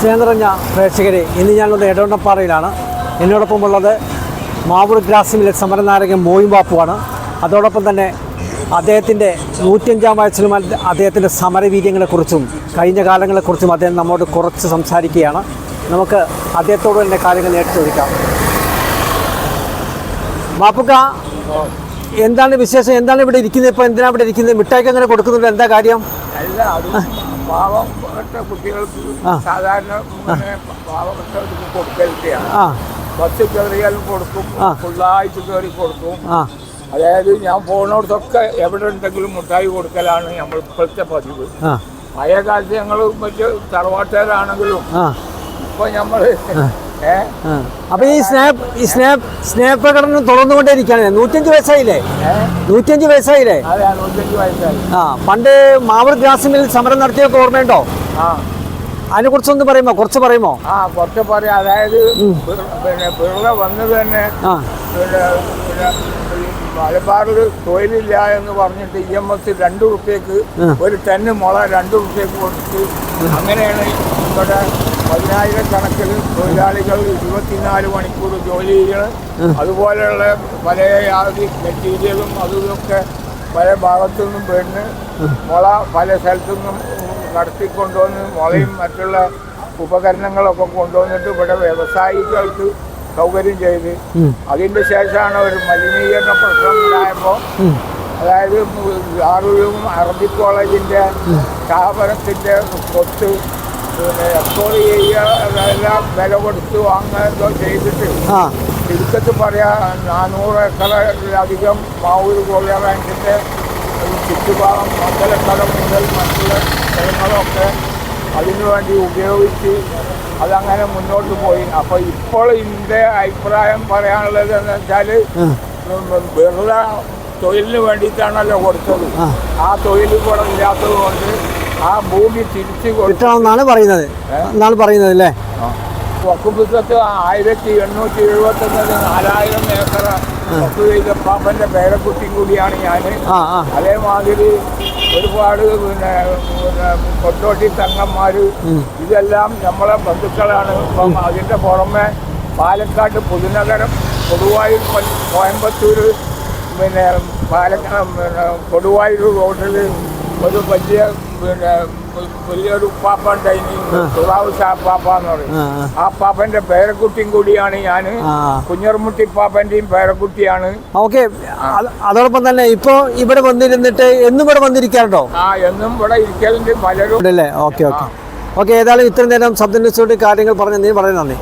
സ്നേഹം പ്രേക്ഷകരെ ഇന്ന് ഞാനുള്ളത് എടവണ്ണപ്പാറയിലാണ്. എന്നോടൊപ്പം ഉള്ളത് മാവൂർ ഗ്രാസിമിലെ സമരനായകൻ മോയും ബാപ്പുവാണ്. അതോടൊപ്പം തന്നെ അദ്ദേഹത്തിന്റെ നൂറ്റഞ്ചാം വയസ്സിലും അദ്ദേ- അദ്ദേഹത്തിന്റെ സമരവീര്യങ്ങളെക്കുറിച്ചും കഴിഞ്ഞ കാലങ്ങളെക്കുറിച്ചും അദ്ദേഹം നമ്മോട് കുറച്ച് സംസാരിക്കുകയാണ്. നമുക്ക് അദ്ദേഹത്തോട് തന്നെ കാര്യങ്ങൾ നേരിട്ട് ചോദിക്കാം മാപ്പുക്ക എന്താണ് വിശേഷം? എന്താണ് ഇവിടെ ഇരിക്കുന്നത്? ഇപ്പോൾ എന്തിനാണ് ഇവിടെ ഇരിക്കുന്നത്? മിഠായിക്ക് അങ്ങനെ കൊടുക്കുന്നുണ്ട്. എന്താ കാര്യം? പാവപ്പെട്ട കുട്ടികൾക്ക് സാധാരണ കൊടുക്കലൊക്കെയാണ് ആ. ബസ് കയറിയാലും കൊടുക്കും ഫുള്ളായിട്ട് കയറി കൊടുക്കും. അതായത് ഞാൻ പോകുന്നിടത്തൊക്കെ എവിടെ ഉണ്ടെങ്കിലും മുട്ടായി കൊടുക്കലാണ് നമ്മൾ ഇപ്പോഴത്തെ പതിവ്. പഴയ കാലത്ത് ഞങ്ങൾ മറ്റു തറവാട്ടുകാരാണെങ്കിലും ഇപ്പൊ ആ. അപ്പൊ ഈ സ്നാപ്പ് ഈ സ്നാപ്പ് സ്നേഹ പ്രകടനം തുടർന്നുകൊണ്ടേയിരിക്കുകയാണ്. നൂറ്റഞ്ച് വയസ്സായില്ലേ? നൂറ്റഞ്ച് വയസ്സായില്ലേ? ആ പണ്ട് മാവൂർ ഗ്രാസിമിൽ സമരം നടത്തിയൊക്കെ ഓർമ്മയുണ്ടോ? അതിനെ കുറിച്ചൊന്ന് പറയുമോ? കുറച്ച് പറയുമോ? ആ കുറച്ച് പറയാം. അതായത് പിന്നെ ബിർള വന്നത് തന്നെ മലബാറിൽ തൊഴിലില്ല എന്ന് പറഞ്ഞിട്ട് ഇ എം എസ് രണ്ട് റുപ്യക്ക്. ഒരു ടെന്ന് മുള രണ്ട് റുപ്യക്ക് കൊടുത്ത് അങ്ങനെയാണ് ഇവിടെ പതിനായിരക്കണക്കിന് തൊഴിലാളികൾ ഇരുപത്തിനാല് മണിക്കൂർ ജോലി ചെയ്യണം. അതുപോലെയുള്ള പല യാതി മെറ്റീരിയലും അതും ഇതൊക്കെ പല ഭാഗത്തു നിന്നും പെണ്ണ് മുള പല സ്ഥലത്തു നിന്നും നടത്തിക്കൊണ്ടുവന്ന് മുളയും മറ്റുള്ള ഉപകരണങ്ങളൊക്കെ കൊണ്ടുവന്നിട്ട് ഇവിടെ വ്യവസായികൾക്ക് സൗകര്യം ചെയ്ത്. അതിന്റെ ശേഷമാണ് ഒരു മലിനീകരണ പ്രശ്നം ഉണ്ടായപ്പോൾ. അതായത് ആറും അറബി കോളേജിന്റെ സ്ഥാപനത്തിന്റെ സ്വത്ത് പിന്നെ എക്സ്പോർട്ട് ചെയ്യുക അതെല്ലാം വില കൊടുത്ത് വാങ്ങുകയോ ചെയ്തിട്ട് ചുരുക്കത്തിൽ പറയാ നാനൂറ് ഏക്കറിലധികം മാവൂർ ഗോവ ബാങ്കിന്റെ ചുറ്റുഭാഗം മംഗലക്കട മുതൽ മറ്റുള്ള സ്ഥലങ്ങളൊക്കെ അതിനു വേണ്ടി ഉപയോഗിച്ച് അതങ്ങനെ മുന്നോട്ട് പോയി അപ്പോൾ ഇപ്പോൾ ഇതിന്റെ അഭിപ്രായം പറയാനുള്ളത് എന്ന് വെച്ചാൽ. വെറുതെ തൊഴിലിന് വേണ്ടിയിട്ടാണല്ലോ കൊടുത്തത്. ആ തൊഴിൽ കൂടെ ഇല്ലാത്തത് കൊണ്ട് ആ ഭൂമി തിരിച്ചു കൊടുത്തു കിട്ടണമെന്നാണ് പറയുന്നത്. എന്നാണ് പറയുന്നത് അല്ലേ? വക്കുപുസ്തകത്തിൽ ആയിരത്തി എണ്ണൂറ്റി എഴുപത്തി ഒന്നിൽ നാലായിരം ഏക്കർ വക്കു ചെയ്ത പാപ്പന്റെ പേരക്കുട്ടിയും കൂടിയാണ് ഞാൻ അതേമാതിരി ഒരുപാട് പിന്നെ കൊട്ടോട്ടി തങ്ങന്മാർ ഇതെല്ലാം നമ്മളെ ബന്ധുക്കളാണ്. ഇപ്പം അതിന്റെ പുറമെ പാലക്കാട് പുതുനഗരം കൊടുവായൂർ കോയമ്പത്തൂർ പിന്നെ പാലക്കാട് കൊടുവായൂർ റോഡിൽ ഒരു വലിയ പിന്നെ വലിയൊരു ഉപ്പാപ്പ ഉണ്ടായി തുറാവ് പാപ്പ എന്ന് പറയും. ആ, പാപ്പന്റെ പേരക്കുട്ടിയും കൂടിയാണ് ഞാൻ കുഞ്ഞർമുട്ടി പാപ്പന്റെയും പേരക്കുട്ടിയാണ്. ഓക്കെ. അതോടൊപ്പം തന്നെ ഇപ്പൊ ഇവിടെ വന്നിരുന്നിട്ട് എന്നും ഇവിടെ വന്നിരിക്കാറുണ്ടോ? ആ എന്നും ഇവിടെ ഇരിക്കലുണ്ട് പലരും. Okay okay. ഓക്കെ ഏതായാലും ഇത്രയും നേരം സബ് ന്യൂസോട് കാര്യങ്ങൾ പറഞ്ഞു നീ വളരെ നന്ദി.